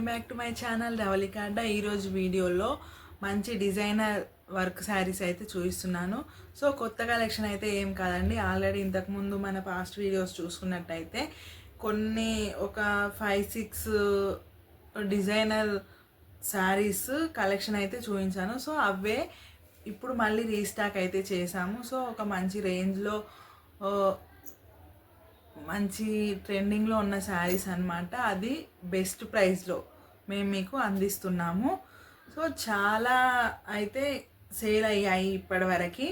Welcome back to my channel రవలికాడ్డ ఈరోజు వీడియోలో మంచి డిజైనర్ వర్క్ శారీస్ అయితే చూపిస్తున్నాను. సో కొత్త కలెక్షన్ అయితే ఏం కాదండి. ఆల్రెడీ ఇంతకుముందు మన పాస్ట్ వీడియోస్ చూసుకున్నట్టయితే కొన్ని ఒక five six designer sarees collection అయితే చూపించాను. సో అవే ఇప్పుడు మళ్ళీ రీస్టాక్ అయితే చేశాము. సో ఒక మంచి రేంజ్లో మంచి ట్రెండింగ్లో ఉన్న శారీస్ అన్నమాట. అది బెస్ట్ ప్రైస్లో మేము మీకు అందిస్తున్నాము. సో చాలా అయితే సేల్ అయ్యాయి ఇప్పటివరకు.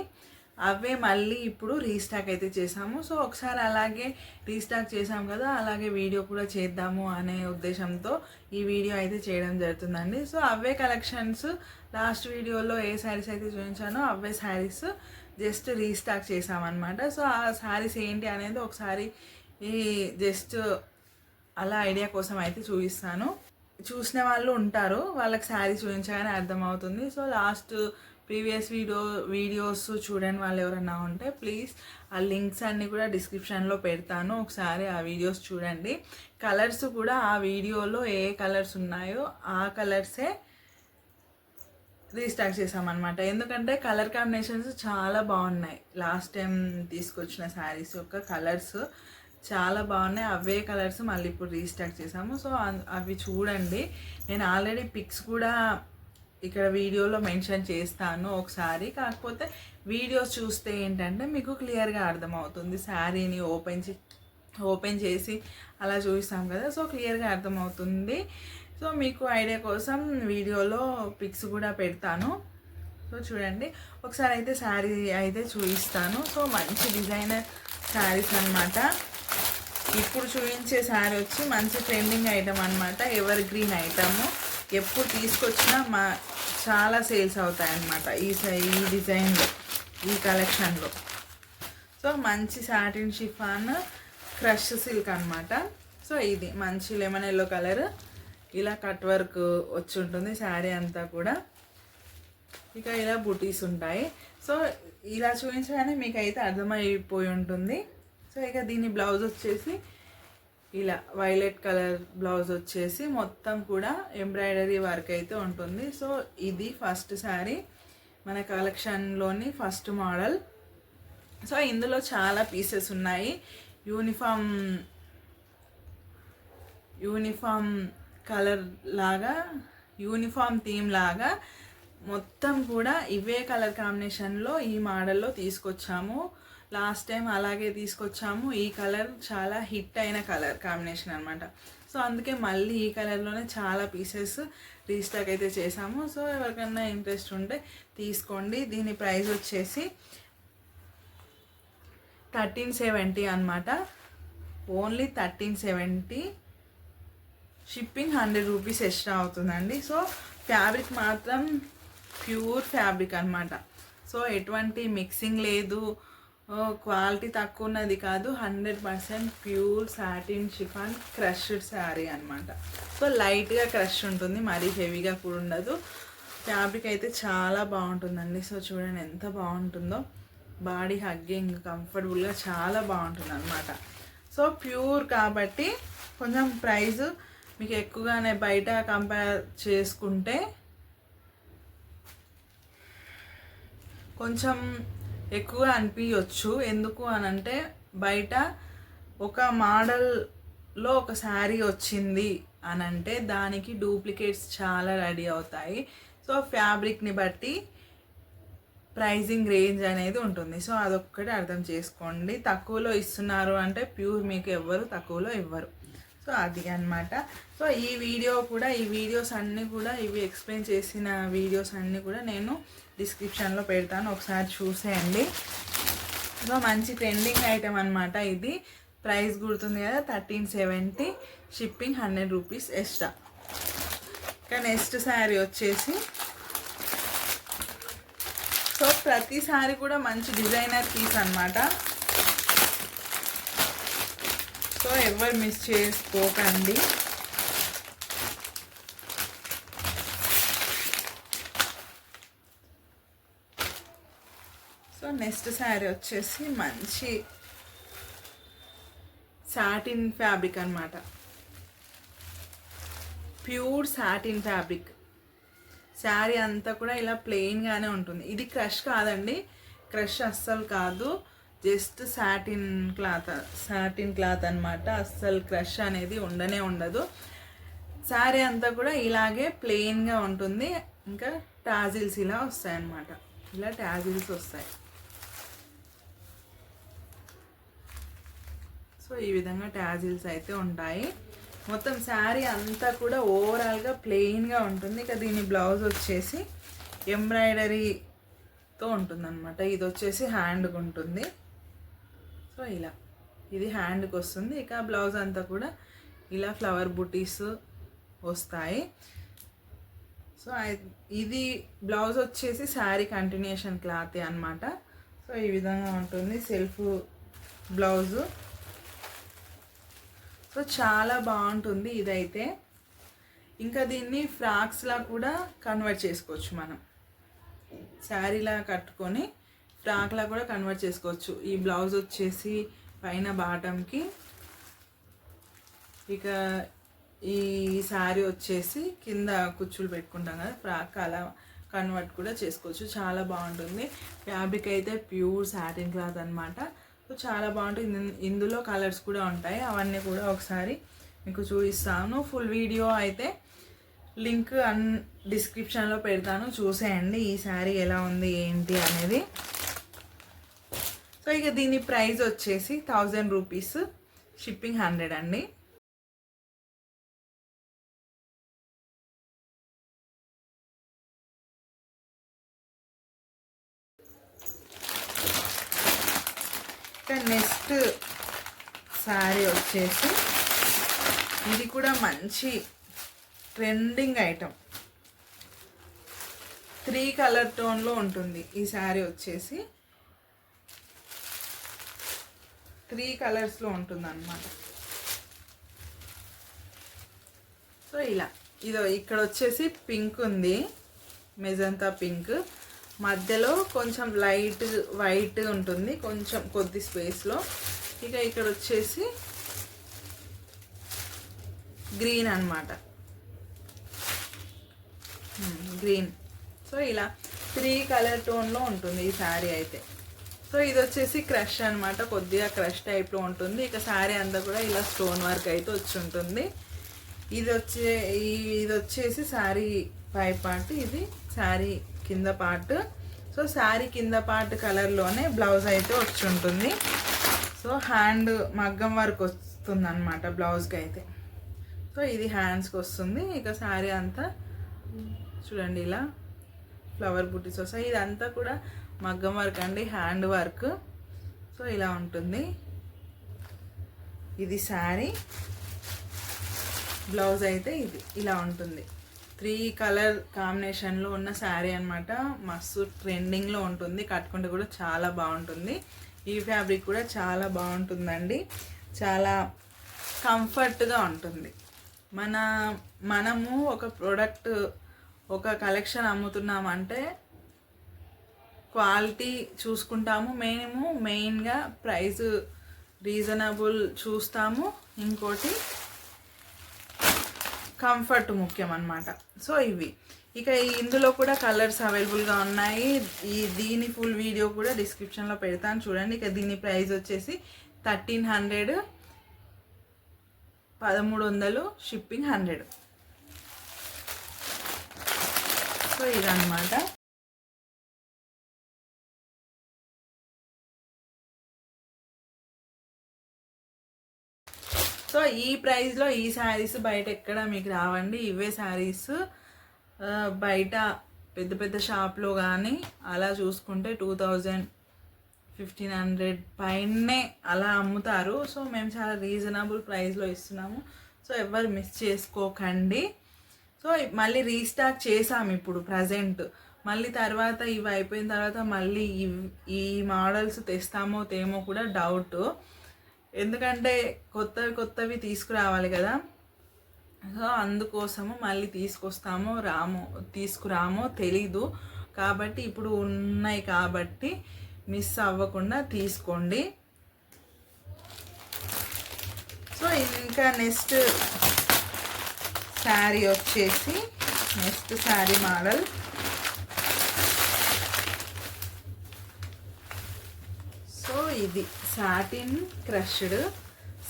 అవే మళ్ళీ ఇప్పుడు రీస్టాక్ అయితే చేసాము సో ఒకసారి అలాగే రీస్టాక్ చేసాం కదా అలాగే వీడియో కూడా చేద్దాము అనే ఉద్దేశంతో ఈ వీడియో అయితే చేయడం జరుగుతుందండి. సో అవే కలెక్షన్స్ లాస్ట్ వీడియోలో ఏ శారీస్ అయితే చూపించానో అవే శారీస్ జస్ట్ రీస్టాక్ చేసామన్నమాట సో ఆ శారీస్ ఏంటి అనేది ఒకసారి ఈ జస్ట్ అలా ఐడియా కోసం అయితే చూపిస్తాను. చూసిన వాళ్ళు ఉంటారు. వాళ్ళకి శారీ చూపించగానే అర్థమవుతుంది. So last previous video videos చూడని వాళ్ళు ఎవరైనా ఉంటే ప్లీజ్ ఆ లింక్స్ అన్నీ కూడా డిస్క్రిప్షన్లో పెడతాను. ఒకసారి ఆ వీడియోస్ చూడండి. కలర్స్ కూడా ఆ వీడియోలో ఏ కలర్స్ ఉన్నాయో ఆ కలర్సే రీస్టాక్ చేసామన్నమాట ఎందుకంటే కలర్ కాంబినేషన్స్ చాలా బాగున్నాయి. లాస్ట్ టైం తీసుకొచ్చిన శారీస్ యొక్క కలర్స్ చాలా బాగున్నాయి. అవే కలర్స్ మళ్ళీ ఇప్పుడు రీస్టాక్ చేసాము. సో అవి చూడండి. నేను ఆల్రెడీ పిక్స్ కూడా ఇక్కడ వీడియోలో మెన్షన్ చేస్తాను ఒకసారి. కాకపోతే వీడియోస్ చూస్తే ఏంటంటే మీకు క్లియర్గా అర్థమవుతుంది. శారీని ఓపెన్ చే ఓపెన్ చేసి అలా చూపిస్తాం కదా. సో క్లియర్గా అర్థమవుతుంది. సో మీకు ఐడియా కోసం వీడియోలో పిక్స్ కూడా పెడతాను. సో చూడండి. ఒకసారి అయితే శారీ అయితే చూపిస్తాను. సో మంచి డిజైనర్ శారీస్ అనమాట ఇప్పుడు చూపించే శారీ వచ్చి మంచి ట్రెండింగ్ ఐటమ్ అనమాట ఎవర్ గ్రీన్ ఐటమ్ ఎప్పుడు తీసుకొచ్చినా మా చాలా సేల్స్ అవుతాయి అన్నమాట ఈ ఈ డిజైన్లో ఈ కలెక్షన్లో సో మంచి సాటిన్ షిఫాన్ క్రష్ సిల్క్ అనమాట సో ఇది మంచి లెమన్ ఎల్లో కలర్ ఇలా కట్ వర్క్ వచ్చి ఉంటుంది శారీ అంతా కూడా. ఇక ఇలా బుటీస్ ఉంటాయి. సో ఇలా చూపించగానే మీకైతే అర్థమైపోయి ఉంటుంది. సో ఇక దీని బ్లౌజ్ వచ్చేసి ఇలా వైలెట్ కలర్ బ్లౌజ్ వచ్చేసి మొత్తం కూడా ఎంబ్రాయిడరీ వర్క్ అయితే ఉంటుంది. సో ఇది ఫస్ట్ శారీ మన కలెక్షన్లోని ఫస్ట్ మోడల్ సో ఇందులో చాలా పీసెస్ ఉన్నాయి. యూనిఫామ్ యూనిఫామ్ కలర్ లాగా యూనిఫామ్ థీమ్ లాగా మొత్తం కూడా ఇవే కలర్ కాంబినేషన్లో ఈ మోడల్లో తీసుకొచ్చాము. లాస్ట్ టైం అలాగే తీసుకొచ్చాము. ఈ కలర్ చాలా హిట్ అయిన కలర్ కాంబినేషన్ అనమాట సో అందుకే మళ్ళీ ఈ కలర్లోనే చాలా పీసెస్ రీస్టాక్ అయితే చేసాము సో ఎవరికైనా ఇంట్రెస్ట్ ఉంటే తీసుకోండి. దీని ప్రైస్ వచ్చేసి థర్టీన్ సెవెంటీ అనమాట only thirteen seventy. Shipping hundred rupees extra అవుతుందండి. సో ఫ్యాబ్రిక్ మాత్రం ప్యూర్ ఫ్యాబ్రిక్ అనమాట సో ఎటువంటి మిక్సింగ్ లేదు. క్వాలిటీ తక్కువ ఉన్నది కాదు. Hundred percent pure satin chiffon crushed saree అనమాట సో లైట్గా క్రష్ ఉంటుంది. మరీ హెవీగా కూడా ఉండదు. ఫ్యాబ్రిక్ అయితే చాలా బాగుంటుందండి. సో చూడండి ఎంత బాగుంటుందో. బాడీ హగ్గింగ్ కంఫర్టబుల్గా చాలా బాగుంటుంది అనమాట సో ప్యూర్ కాబట్టి కొంచెం ప్రైస్ మీకు ఎక్కువగానే బయట కంపేర్ చేసుకుంటే కొంచెం ఎక్కువగా అనిపించవచ్చు ఎందుకు అని అంటే బయట ఒక మోడల్లో ఒక శారీ వచ్చింది అని అంటే దానికి డూప్లికేట్స్ చాలా రెడీ అవుతాయి. సో ఫ్యాబ్రిక్ని బట్టి ప్రైజింగ్ రేంజ్ అనేది ఉంటుంది. సో అదొక్కటి అర్థం చేసుకోండి. తక్కువలో ఇస్తున్నారు అంటే ప్యూర్ మీకు ఎవ్వరు తక్కువలో ఇవ్వరు. సో అది అనమాట సో ఈ వీడియో కూడా ఈ వీడియోస్ అన్నీ కూడా ఇవి ఎక్స్ప్లెయిన్ చేసిన వీడియోస్ అన్నీ కూడా నేను డిస్క్రిప్షన్లో పెడతాను. ఒకసారి చూసేయండి. సో మంచి ట్రెండింగ్ ఐటెం అనమాట ఇది. ప్రైస్ గుర్తుంది కదా thirteen seventy shipping hundred rupees extra ఇంకా నెక్స్ట్ శారీ వచ్చేసి సో ప్రతి శారీ కూడా మంచి డిజైనర్ పీస్ అనమాట సో ఎవరు మిస్ చేసుకోకండి. సో నెక్స్ట్ శారీ వచ్చేసి మంచి సాటిన్ ఫ్యాబ్రిక్ అనమాట ప్యూర్ సాటిన్ ఫ్యాబ్రిక్. శారీ అంతా కూడా ఇలా ప్లెయిన్గానే ఉంటుంది. ఇది క్రష్ కాదండి. క్రష్ అస్సలు కాదు. Just satin cloth satin cloth అనమాట అస్సలు క్రష్ అనేది ఉండనే ఉండదు. శారీ అంతా కూడా ఇలాగే ప్లెయిన్గా ఉంటుంది. ఇంకా టాజిల్స్ ఇలా వస్తాయి అన్నమాట ఇలా టాజిల్స్ వస్తాయి. సో ఈ విధంగా టాజిల్స్ అయితే ఉంటాయి. మొత్తం శారీ అంతా కూడా ఓవరాల్గా ప్లెయిన్గా ఉంటుంది. ఇక దీని బ్లౌజ్ వచ్చేసి ఎంబ్రాయిడరీతో ఉంటుందన్నమాట. ఇది వచ్చేసి హ్యాండ్కి ఉంటుంది. సో ఇలా. ఇది హ్యాండ్కి వస్తుంది. ఇక బ్లౌజ్ అంతా కూడా ఇలా ఫ్లవర్ బుటీస్ వస్తాయి. సో ఇది బ్లౌజ్ వచ్చేసి శారీ కంటిన్యూషన్ క్లాత్ అనమాట సో ఈ విధంగా ఉంటుంది సెల్ఫ్ బ్లౌజు. సో చాలా బాగుంటుంది ఇదైతే. ఇంకా దీన్ని ఫ్రాక్స్లా కూడా కన్వర్ట్ చేసుకోవచ్చు మనం. శారీలా కట్టుకొని ఫ్రాక్లా కూడా కన్వర్ట్ చేసుకోవచ్చు. ఈ బ్లౌజ్ వచ్చేసి పైన బాటంకి ఇక ఈ శారీ వచ్చేసి కింద కుచ్చులు పెట్టుకుంటాం కదా ఫ్రాక్ అలా కన్వర్ట్ కూడా చేసుకోవచ్చు. చాలా బాగుంటుంది. ఫ్యాబ్రిక్ అయితే ప్యూర్ శాటిన్ క్లాత్ అనమాట సో చాలా బాగుంటుంది. ఇందులో కలర్స్ కూడా ఉంటాయి. అవన్నీ కూడా ఒకసారి మీకు చూపిస్తాను. ఫుల్ వీడియో అయితే లింక్ అన్ డిస్క్రిప్షన్లో పెడతాను. చూసేయండి ఈ శారీ ఎలా ఉంది ఏంటి అనేది. సో ఇక దీని ప్రైస్ వచ్చేసి థౌజండ్ రూపీస్ షిప్పింగ్ హండ్రెడ్ అండి. నెక్స్ట్ శారీ వచ్చేసి ఇది కూడా మంచి ట్రెండింగ్ ఐటమ్. త్రీ కలర్ టోన్లో ఉంటుంది ఈ శారీ వచ్చేసి. త్రీ కలర్స్లో ఉంటుంది అనమాట సో ఇలా ఇదో ఇక్కడ వచ్చేసి పింక్ ఉంది. Magenta pink. మధ్యలో కొంచెం లైట్ వైట్ ఉంటుంది కొంచెం కొద్ది స్పేస్లో ఇక ఇక్కడ వచ్చేసి గ్రీన్ అన్నమాట. గ్రీన్. సో ఇలా త్రీ కలర్ టోన్లో ఉంటుంది ఈ శారీ అయితే. సో ఇది వచ్చేసి క్రష్ అనమాట కొద్దిగా క్రష్ టైప్లో ఉంటుంది. ఇక శారీ అంతా కూడా ఇలా స్టోన్ వర్క్ అయితే వచ్చి ఉంటుంది. ఇది వచ్చే ఈ- ఇది వచ్చేసి శారీ పై పార్ట్. ఇది శారీ కింద పార్ట్. సో శారీ కింద పార్ట్ కలర్లోనే బ్లౌజ్ అయితే వచ్చి ఉంటుంది. సో హ్యాండ్ మగ్గం వర్క్ వస్తుంది అనమాట బ్లౌజ్కి అయితే. సో ఇది హ్యాండ్స్కి వస్తుంది. ఇక శారీ అంతా చూడండి ఇలా ఫ్లవర్ బుటీస్ వస్తాయి. ఇదంతా కూడా మగ్గం వర్క్ అండి హ్యాండ్ వర్క్. సో ఇలా ఉంటుంది. ఇది శారీ. బ్లౌజ్ అయితే ఇది ఇలా ఉంటుంది. త్రీ కలర్ కాంబినేషన్లో ఉన్న శారీ అనమాట మస్తు ట్రెండింగ్లో ఉంటుంది. కట్టుకుంటే కూడా చాలా బాగుంటుంది. ఈ ఫ్యాబ్రిక్ కూడా చాలా బాగుంటుందండి. చాలా కంఫర్ట్గా ఉంటుంది. మన మనము ఒక ప్రోడక్ట్ ఒక కలెక్షన్ అమ్ముతున్నామంటే క్వాలిటీ చూసుకుంటాము. మేము మెయిన్గా ప్రైస్ రీజనబుల్ చూస్తాము. ఇంకోటి కంఫర్ట్ ముఖ్యం అనమాట సో ఇవి. ఇక ఇందులో కూడా కలర్స్ అవైలబుల్గా ఉన్నాయి. ఈ దీని ఫుల్ వీడియో కూడా డిస్క్రిప్షన్లో పెడతాను చూడండి. ఇక దీని ప్రైస్ వచ్చేసి థర్టీన్ హండ్రెడ్ పదమూడు వందలు షిప్పింగ్ హండ్రెడ్. సో ఇదన్నమాట. సో ఈ ప్రైస్లో ఈ శారీస్ బయట ఎక్కడ మీకు రావండి. ఇవే శారీస్ బయట పెద్ద పెద్ద షాప్లో కానీ అలా చూసుకుంటే టూ థౌజండ్ ఫిఫ్టీన్ హండ్రెడ్ పైనే అలా అమ్ముతారు. సో మేము చాలా రీజనబుల్ ప్రైస్లో ఇస్తున్నాము. సో ఎవరు మిస్ చేసుకోకండి. సో మళ్ళీ రీస్టాక్ చేసాము ఇప్పుడు ప్రజెంట్. మళ్ళీ తర్వాత ఇవి అయిపోయిన తర్వాత మళ్ళీ ఇవ్- ఈ మోడల్స్ తెస్తామో తేమో కూడా డౌట్. ఎందుకంటే కొత్తవి కొత్తవి తీసుకురావాలి కదా. సో అందుకోసము మళ్ళీ తీసుకొస్తామో రామో తీసుకురామో తెలీదు. కాబట్టి ఇప్పుడు ఉన్నాయి కాబట్టి మిస్ అవ్వకుండా తీసుకోండి. సో ఇంకా నెక్స్ట్ శారీ వచ్చేసి నెక్స్ట్ శారీ మోడల్ సో ఇది సాటిన్ క్రష్డ్.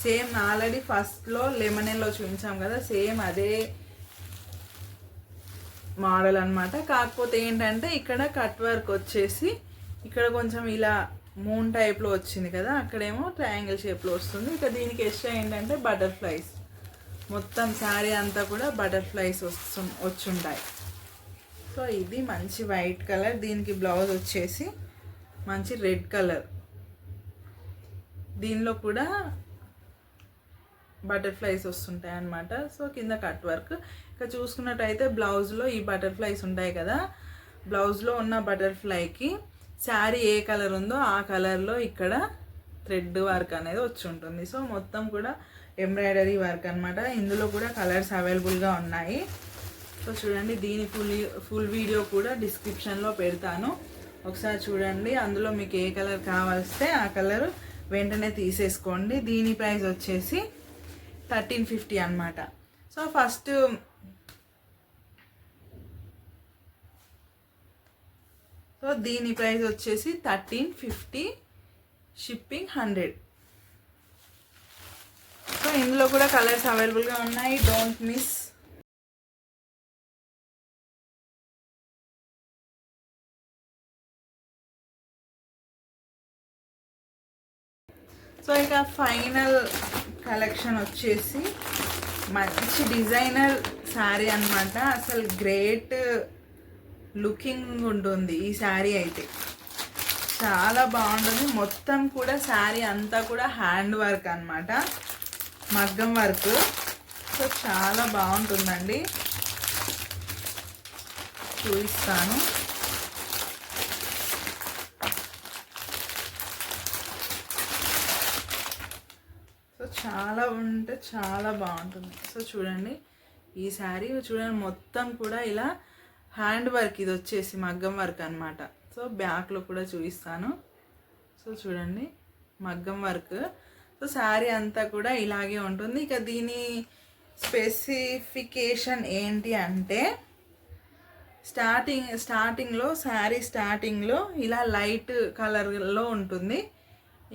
సేమ్ ఆల్రెడీ ఫస్ట్లో లెమనెల్లో చూపించాం కదా సేమ్ అదే మోడల్ అనమాట కాకపోతే ఏంటంటే ఇక్కడ కట్ వర్క్ వచ్చేసి ఇక్కడ కొంచెం ఇలా మూన్ టైప్లో వచ్చింది కదా అక్కడేమో ట్రయాంగిల్ షేప్లో వస్తుంది. ఇక దీనికి ఎక్స్ట్రా ఏంటంటే బటర్ఫ్లైస్. మొత్తం శారీ అంతా కూడా బటర్ఫ్లైస్ వస్తు వచ్చుంటాయి. సో ఇది మంచి వైట్ కలర్. దీనికి బ్లౌజ్ వచ్చేసి మంచి రెడ్ కలర్. దీనిలో కూడా బటర్ఫ్లైస్ వస్తుంటాయి అన్నమాట. సో కింద కట్ వర్క్. ఇక చూసుకున్నట్టయితే బ్లౌజ్లో ఈ బటర్ఫ్లైస్ ఉంటాయి కదా. బ్లౌజ్లో ఉన్న బటర్ఫ్లైకి శారీ ఏ కలర్ ఉందో ఆ కలర్లో ఇక్కడ థ్రెడ్ వర్క్ అనేది వచ్చి ఉంటుంది. సో మొత్తం కూడా ఎంబ్రాయిడరీ వర్క్ అన్నమాట. ఇందులో కూడా కలర్స్ అవైలబుల్గా ఉన్నాయి. సో చూడండి దీని ఫుల్ ఫుల్ వీడియో కూడా డిస్క్రిప్షన్లో పెడతాను. ఒకసారి చూడండి అందులో మీకు ఏ కలర్ కావాల్స్తే ఆ కలర్ వెంటనే తీసేసుకోండి. దీని ప్రైస్ వచ్చేసి థర్టీన్ ఫిఫ్టీ అనమాట సో ఫస్ట్ సో దీని ప్రైస్ వచ్చేసి thirteen fifty shipping hundred. So ఇందులో కూడా కలర్స్ అవైలబుల్గా ఉన్నాయి. Don't miss. సో ఇక ఫైనల్ కలెక్షన్ వచ్చేసి మంచి డిజైనర్ శారీ అన్నమాట. అసలు గ్రేట్ లుకింగ్ ఉంటుంది ఈ శారీ అయితే. చాలా బాగుంటుంది. మొత్తం కూడా శారీ అంతా కూడా హ్యాండ్ వర్క్ అనమాట మగ్గం వర్క్. సో చాలా బాగుంటుందండి. చూపిస్తాను సో చాలా ఉంటే చాలా బాగుంటుంది. సో చూడండి ఈ శారీ చూడండి మొత్తం కూడా ఇలా హ్యాండ్ వర్క్ ఇది వచ్చేసి మగ్గం వర్క్ అనమాట సో బ్యాక్లో కూడా చూపిస్తాను. సో చూడండి మగ్గం వర్క్. సో శారీ అంతా కూడా ఇలాగే ఉంటుంది. ఇక దీని స్పెసిఫికేషన్ ఏంటి అంటే స్టార్టింగ్ స్టార్టింగ్లో శారీ స్టార్టింగ్లో ఇలా లైట్ కలర్లో ఉంటుంది.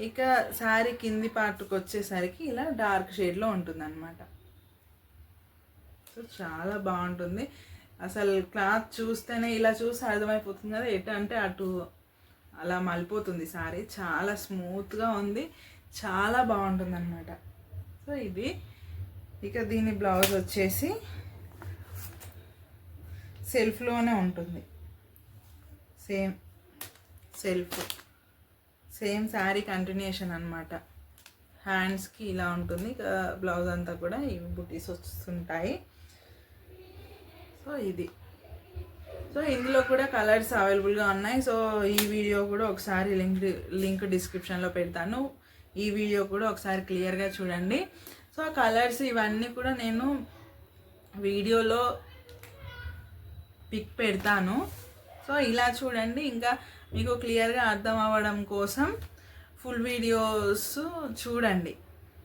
ఇక శారీ కింది పార్ట్కి వచ్చేసరికి ఇలా డార్క్ షేడ్లో ఉంటుంది అనమాట సో చాలా బాగుంటుంది. అసలు క్లాత్ చూస్తేనే ఇలా చూస్తే అర్థమైపోతుంది కదా ఎటు అంటే అటు అలా మలిపోతుంది సారీ. చాలా స్మూత్గా ఉంది. చాలా బాగుంటుంది అనమాట సో ఇది. ఇక దీని బ్లౌజ్ వచ్చేసి సెల్ఫ్లోనే ఉంటుంది. Same self. Same saree continuation అనమాట హ్యాండ్స్కి ఇలా ఉంటుంది బ్లౌజ్ అంతా కూడా ఈ బుటీస్ వస్తుంటాయి. సో ఇది. సో ఇందులో కూడా కలర్స్ అవైలబుల్గా ఉన్నాయి. సో ఈ వీడియో కూడా ఒకసారి లింక్ లింక్ డిస్క్రిప్షన్లో పెడతాను. ఈ వీడియో కూడా ఒకసారి క్లియర్గా చూడండి. సో ఆ కలర్స్ ఇవన్నీ కూడా నేను వీడియోలో పిక్ పెడతాను. సో ఇలా చూడండి. ఇంకా మీకు క్లియర్గా అర్థం అవ్వడం కోసం ఫుల్ వీడియోస్ చూడండి.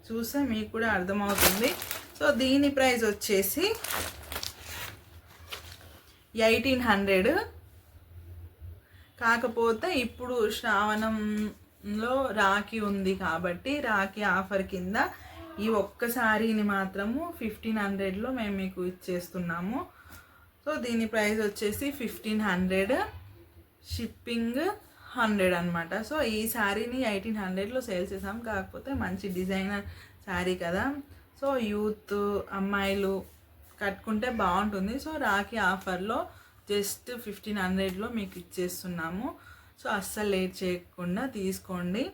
చూస్తే మీకు కూడా అర్థమవుతుంది. సో దీని ప్రైస్ వచ్చేసి ఎయిటీన్ హండ్రెడ్. కాకపోతే ఇప్పుడు శ్రావణంలో రాఖీ ఉంది కాబట్టి రాఖీ ఆఫర్ కింద ఈ ఒక్క శారీని మాత్రము ఫిఫ్టీన్ హండ్రెడ్లో మేము మీకు ఇచ్చేస్తున్నాము. సో దీని ప్రైస్ వచ్చేసి ఫిఫ్టీన్ హండ్రెడ్. షిప్పింగ్ హండ్రెడ్ అనమాట సో ఈ శారీని ఎయిటీన్ హండ్రెడ్లో సేల్ చేసాం. కాకపోతే మంచి డిజైనర్ శారీ కదా. సో యూత్ అమ్మాయిలు కట్టుకుంటే బాగుంటుంది. సో రాఖీ ఆఫర్లో జస్ట్ ఫిఫ్టీన్ హండ్రెడ్లో మీకు ఇచ్చేస్తున్నాము. సో అస్సలు లేట్ చేయకుండా తీసుకోండి.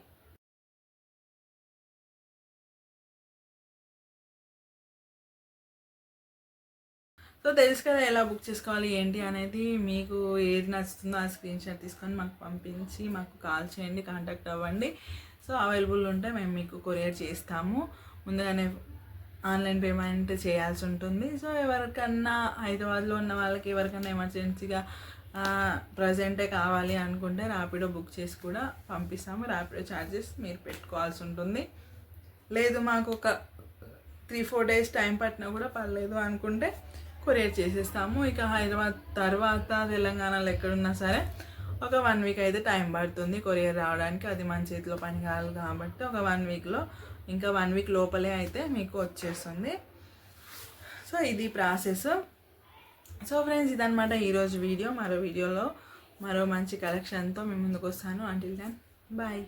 సో తెలుసు కదా ఎలా బుక్ చేసుకోవాలి ఏంటి అనేది. మీకు ఏది నచ్చుతుందో ఆ స్క్రీన్ షాట్ తీసుకొని మాకు పంపించి మాకు కాల్ చేయండి కాంటాక్ట్ అవ్వండి. సో అవైలబుల్ ఉంటే మేము మీకు కొరియర్ చేస్తాము. ముందుగానే ఆన్లైన్ పేమెంట్ చేయాల్సి ఉంటుంది. సో ఎవరికన్నా హైదరాబాద్లో ఉన్న వాళ్ళకి ఎవరికన్నా ఎమర్జెన్సీగా ప్రజెంటే కావాలి అనుకుంటే ర్యాపిడో బుక్ చేసి కూడా పంపిస్తాము. ర్యాపిడో ఛార్జెస్ మీరు పెట్టుకోవాల్సి ఉంటుంది. లేదు మాకు ఒక త్రీ ఫోర్ డేస్ టైం పట్టినా కూడా పర్లేదు అనుకుంటే కొరియర్ చేసేస్తాము. ఇక హైదరాబాద్ తర్వాత తెలంగాణలో ఎక్కడున్నా సరే ఒక వన్ వీక్ అయితే టైం పడుతుంది కొరియర్ రావడానికి. అది మన చేతిలో పని కాదు కాబట్టి ఒక వన్ వీక్లో ఇంకా వన్ వీక్ లోపలే అయితే మీకు వచ్చేస్తుంది. సో ఇది ప్రాసెస్. సో ఫ్రెండ్స్ ఇదనమాట ఈరోజు వీడియో. మరో వీడియోలో మరో మంచి కలెక్షన్తో మేము ముందుకు వస్తాను. Until then bye